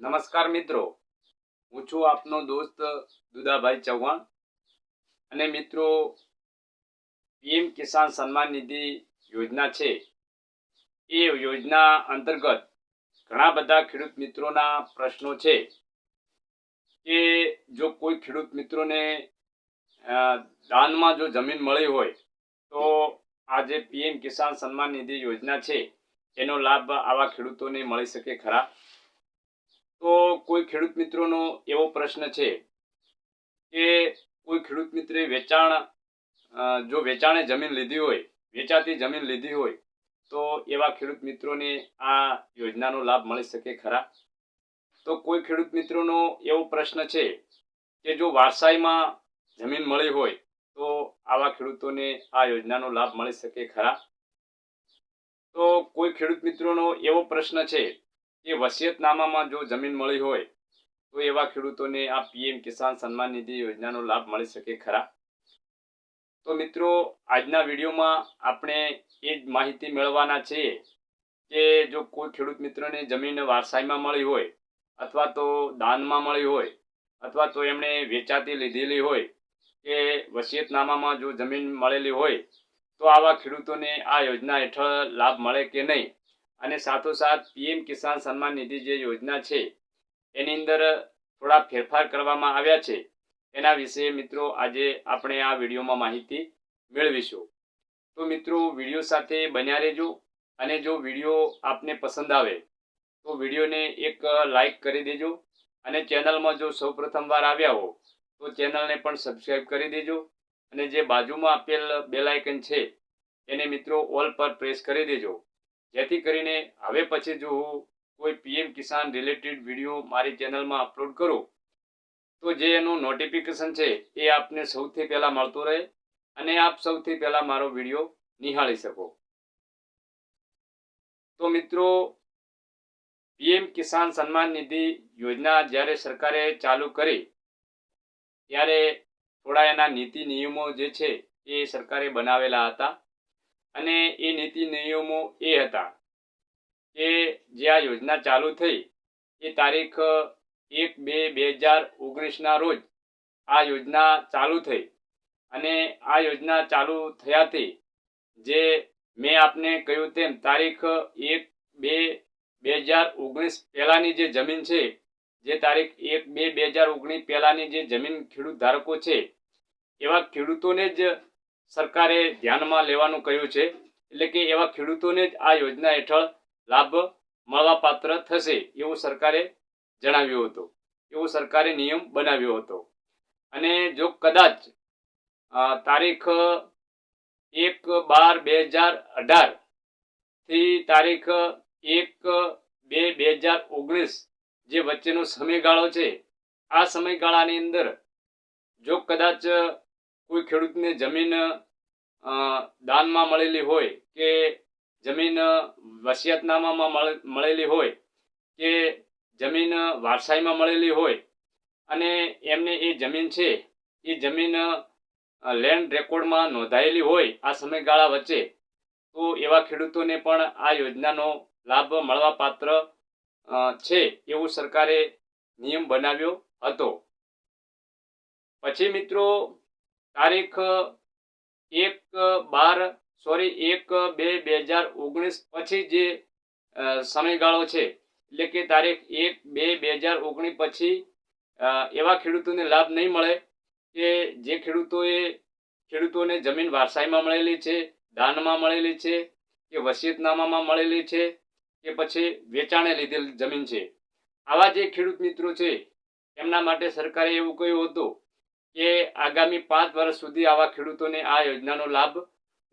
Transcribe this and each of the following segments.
નમસ્કાર મિત્રો. હું છું આપનો દોસ્ત દુદાભાઈ ચૌહાણ. અને મિત્રો, પીએમ કિસાન સન્માન નિધિ યોજના છે. એ યોજના અંતર્ગત ઘણા બધા ખેડૂત મિત્રોના પ્રશ્નો છે કે જો કોઈ ખેડૂત મિત્રોને દાનમાં જો જમીન મળી હોય, તો આ જે પીએમ કિસાન સન્માન નિધિ યોજના છે. એનો લાભ આવા ખેડૂતોને મળી શકે ખરા. તો કોઈ ખેડૂત મિત્રોનો એવો પ્રશ્ન છે કે કોઈ ખેડૂત મિત્રે વેચાણ જો વેચાણે જમીન લીધી હોય, વેચાતી જમીન લીધી હોય, તો એવા ખેડૂત મિત્રોને આ યોજનાનો લાભ મળી શકે ખરા? તો કોઈ ખેડૂત મિત્રોનો એવો પ્રશ્ન છે કે જો વારસાઈમાં જમીન મળી હોય, તો આવા ખેડૂતોને આ યોજનાનો લાભ મળી શકે ખરા? તો કોઈ ખેડૂત મિત્રોનો એવો પ્રશ્ન છે કે વસિયતનામામાં જો જમીન મળી હોય, તો એવા ખેડૂતોને આ પીએમ કિસાન સન્માન નિધિ યોજનાનો લાભ મળી શકે ખરા? તો મિત્રો, આજના વિડીયોમાં આપણે એ જ માહિતી મેળવવાના છે કે જો કોઈ ખેડૂત મિત્રને જમીન વારસાઈમાં મળી હોય, અથવા તો દાનમાં મળી હોય, અથવા તો એમણે વેચાતી લીધેલી હોય, કે વસિયતનામામાં જો જમીન મળેલી હોય, તો આવા ખેડૂતોને આ યોજના હેઠળ લાભ મળે કે નહીં? અને સાથોસાથ પીએમ કિસાન સન્માન નિધિ જે યોજના છે, એની અંદર થોડા ફેરફાર કરવામાં આવ્યા છે. એના વિશે મિત્રો આજે આપણે આ વિડીયોમાં માહિતી મેળવીશું. તો મિત્રો, વીડિયો સાથે બન્યા રહેજો અને જો વીડિયો આપને પસંદ આવે, તો વિડીયોને એક લાઈક કરી દેજો અને ચેનલમાં જો સૌ પ્રથમવાર આવ્યા હો, તો ચેનલને પણ સબસ્ક્રાઈબ કરી દેજો અને જે બાજુમાં આપેલ બેલાયકન છે, એને મિત્રો ઓલ પર પ્રેસ કરી દેજો. જેથી કરીને હવે પછી જો હું કોઈ પીએમ કિસાન રિલેટેડ વીડિયો મારી ચેનલમાં અપલોડ કરું, તો જે એનું નોટિફિકેશન છે એ આપને સૌથી પહેલાં મળતું રહે અને આપ સૌથી પહેલાં મારો વીડિયો નિહાળી શકો. તો મિત્રો, પીએમ કિસાન સન્માન નિધિ યોજના જ્યારે સરકારે ચાલુ કરી, ત્યારે થોડા એના નીતિ નિયમો જે છે એ સરકારે બનાવેલા હતા. અને એ નીતિ નિયમો એ હતા કે જે આ યોજના ચાલુ થઈ એ તારીખ એક બે બે હજાર ઓગણીસના રોજ આ યોજના ચાલુ થઈ અને આ યોજના ચાલુ થયાથી જે મેં આપને કહ્યું તેમ તારીખ એક બે બે હજાર ઓગણીસ પહેલાંની જે જમીન છે, જે તારીખ એક બે બે હજાર ઓગણીસ પહેલાંની જે જમીન ખેડૂત ધારકો છે, એવા ખેડૂતોને જ સરકારે ધ્યાનમાં લેવાનું કહ્યું છે, એટલે કે એવા ખેડૂતોને જ આ યોજના હેઠળ લાભ મળવાપાત્ર થશે એવું સરકારે જણાવ્યું હતું, એવો સરકારે નિયમ બનાવ્યો હતો. અને જો કદાચ તારીખ એક બાર બે હજાર અઢારથી તારીખ એક બે બે હજાર ઓગણીસ જે વચ્ચેનો સમયગાળો છે, આ સમયગાળાની અંદર જો કદાચ કોઈ ખેડૂતને જમીન દાનમાં મળેલી હોય કે જમીન વસિયતનામામાં મળે- મળેલી હોય કે જમીન વારસાઈમાં મળેલી હોય અને એમને એ જમીન છે, એ જમીન લેન્ડ રેકોર્ડમાં નોંધાયેલી હોય આ સમયગાળા વચ્ચે, તો એવા ખેડૂતોને પણ આ યોજનાનો લાભ મળવાપાત્ર છે એવું સરકારે નિયમ બનાવ્યો હતો. પછી મિત્રો તારીખ, એક, બાર, સોરી, એક, બે બે હજાર ઓગણીસ પછી જે સમયગાળો છે, એટલે કે તારીખ એક, બે બે હજાર ઓગણીસ પછી એવા ખેડૂતોને લાભ નહીં મળે કે જે ખેડૂતોએ, ખેડૂતોને જમીન વારસાઈમાં મળેલી છે, દાનમાં મળેલી છે, કે વસિયતનામામાં મળેલી છે, કે પછી વેચાણે લીધેલ જમીન છે. આવા જે ખેડૂત મિત્રો છે, એમના માટે સરકારે એવું કહ્યું હતું કે આગામી પાંચ વર્ષ સુધી આવા ખેડૂતોને આ યોજનાનો લાભ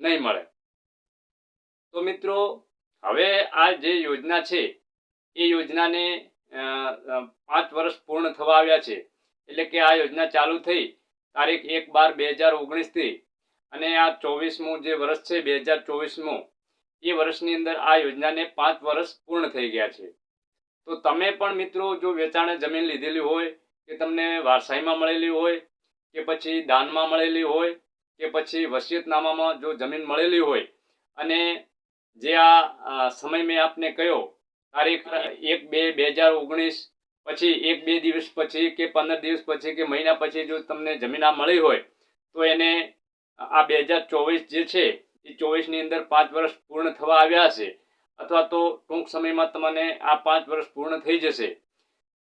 નહીં મળે. તો મિત્રો, હવે આ જે યોજના છે, એ યોજનાને પાંચ વર્ષ પૂર્ણ થવા આવ્યા છે. એટલે કે આ યોજના ચાલુ થઈ તારીખ એક બાર બે હજાર ઓગણીસથી અને આ ચોવીસમું જે વર્ષ છે, બે હજાર ચોવીસમું, એ વર્ષની અંદર આ યોજનાને પાંચ વર્ષ પૂર્ણ થઈ ગયા છે. તો તમે પણ મિત્રો, જો વેચાણે જમીન લીધેલી હોય કે તમને વારસાઈમાં મળેલી હોય કે પછી દાનમાં મળેલી હોય, કે પછી વસિયતનામામાં જો જમીન મળેલી હોય. અને જે આ સમય મેં આપને કહ્યો, તારીખ એક બે બે હજાર ઓગણીસ, પછી એક બે દિવસ પછી કે પંદર દિવસ પછી કે મહિના પછી જો તમને જમીન આ મળી હોય, તો એને આ બે હજાર ચોવીસ જે છે, એ ચોવીસની અંદર પાંચ વર્ષ પૂર્ણ થવા આવ્યા હશે. અથવા તો ટૂંક સમયમાં તમને આ પાંચ વર્ષ પૂર્ણ થઈ જશે.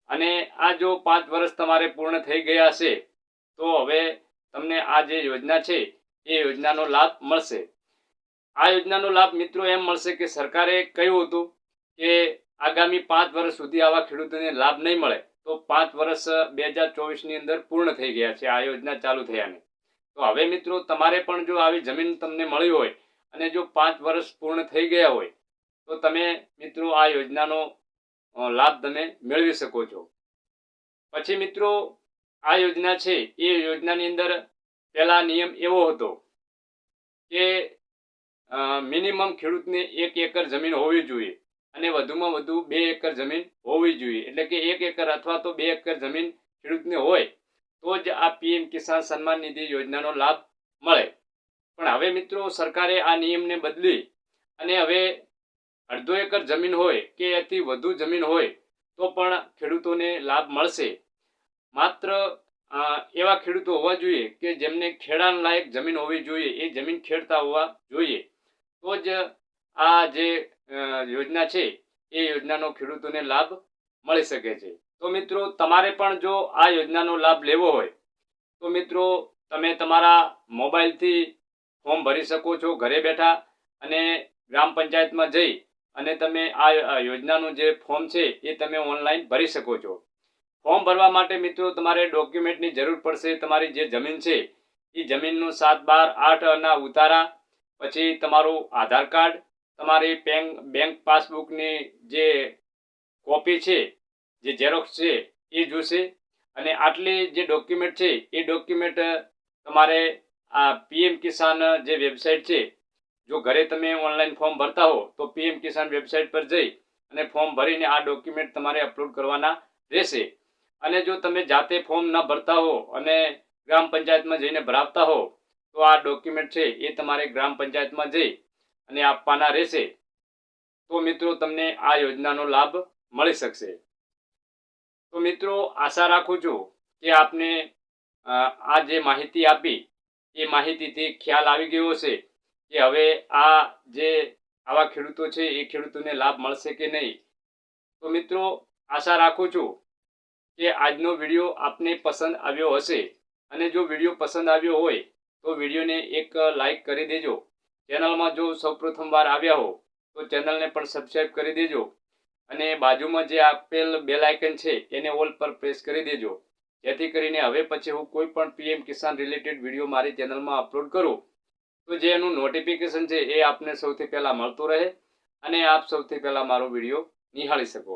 અને આ જો પાંચ વર્ષ તમારે પૂર્ણ થઈ ગયા હશે તો હવે તમને આ જે યોજના છે, એ યોજનાનો લાભ મળશે. આ યોજનાનો લાભ મિત્રો એમ મળશે કે સરકારે કહ્યું હતું કે આગામી પાંચ વર્ષ સુધી આવા ખેડૂતોને લાભ નહીં મળે. તો પાંચ વર્ષ, બે હજાર ચોવીસની અંદર પૂર્ણ થઈ ગયા છે આ યોજના ચાલુ થયાને. તો હવે મિત્રો તમારે પણ જો આવી જમીન તમને મળી હોય અને જો પાંચ વર્ષ પૂર્ણ થઈ ગયા હોય, તો તમે મિત્રો આ યોજનાનો લાભ તમે મેળવી શકો છો. પછી મિત્રો આ યોજના છે, એ યોજનાની અંદર પહેલા નિયમ એવો હતો કે મિનિમમ ખેડૂતને એક એકર જમીન હોવી જોઈએ અને વધુમાં વધુ બે એકર જમીન હોવી જોઈએ. એટલે કે એક એકર અથવા તો બે એકર જમીન ખેડૂતને હોય, તો જ આ પીએમ કિસાન સન્માન નિધિ યોજનાનો લાભ મળે. પણ હવે મિત્રો સરકારે આ નિયમને બદલી અને હવે અડધો એકર જમીન હોય કે એથી વધુ જમીન હોય, તો પણ ખેડૂતોને લાભ મળશે. માત્ર એવા ખેડૂતો હોવા જોઈએ કે જેમને ખેડાણ લાયક જમીન હોવી જોઈએ, એ જમીન ખેડતા હોવા જોઈએ. તો જ આ જે યોજના છે, એ યોજનાનો ખેડૂતોને લાભ મળી શકે છે. તો મિત્રો, તમારે પણ જો આ યોજનાનો લાભ લેવો હોય, તો મિત્રો, તમે તમારા મોબાઈલથી ફોર્મ ભરી શકો છો ઘરે બેઠા અને ગ્રામ પંચાયતમાં જઈ અને તમે આ યોજનાનું જે ફોર્મ છે, એ તમે ઓનલાઈન ભરી શકો છો. ફોર્મ ભરવા માટે મિત્રો તમારે ડોક્યુમેન્ટની જરૂર પડશે. તમારી જે જમીન છે, એ જમીનનું સાત બાર આઠ ના ઉતારા, પછી તમારું આધાર કાર્ડ, તમારી બેંક બેંક પાસબુકની જે કોપી છે, જે ઝેરોક્સ છે, એ જોશે. અને આટલી જે ડોક્યુમેન્ટ છે, એ ડોક્યુમેન્ટ તમારે આ પીએમ કિસાન જે વેબસાઇટ છે, જો ઘરે તમે ઓનલાઈન ફોર્મ ભરતા હો, તો પીએમ કિસાન વેબસાઇટ પર જઈ અને ફોર્મ ભરીને આ ડોક્યુમેન્ટ તમારે અપલોડ કરવાના રહેશે. અને જો તમે જાતે ફોર્મ ન ભરતા હો અને ગ્રામ પંચાયતમાં જઈને ભરાવતા હો, તો આ ડોક્યુમેન્ટ છે એ તમારે ગ્રામ પંચાયતમાં જઈ અને આપવાના રહેશે. તો મિત્રો તમને આ યોજનાનો લાભ મળી શકશે. તો મિત્રો આશા રાખું છું કે આપને આ જે માહિતી આપી, એ માહિતીથી ખ્યાલ આવી ગયો હશે કે હવે આ જે આવા ખેડૂતો છે, એ ખેડૂતોને લાભ મળશે કે નહીં. તો મિત્રો આશા રાખું છું કે આજનો વીડિયો આપને પસંદ આવ્યો હશે અને જો વીડિયો પસંદ આવ્યો હોય તો વિડીયોને એક લાઈક કરી દેજો. ચેનલમાં જો સૌપ્રથમ વાર આવ્યા હો, તો ચેનલને પણ સબસ્ક્રાઈબ કરી દેજો અને બાજુમાં જે આપેલ બેલ આઇકન છે એને ઓલ પર પ્રેસ કરી દેજો. જેથી કરીને હવે પછી હું કોઈ પણ પીએમ કિસાન રિલેટેડ વીડિયો મારી ચેનલમાં અપલોડ કરું. તો જે એનું નોટિફિકેશન છે એ આપને સૌથી પહેલાં મળતું રહે અને આપ સૌથી પહેલાં મારો વીડિયો નિહાળી શકો.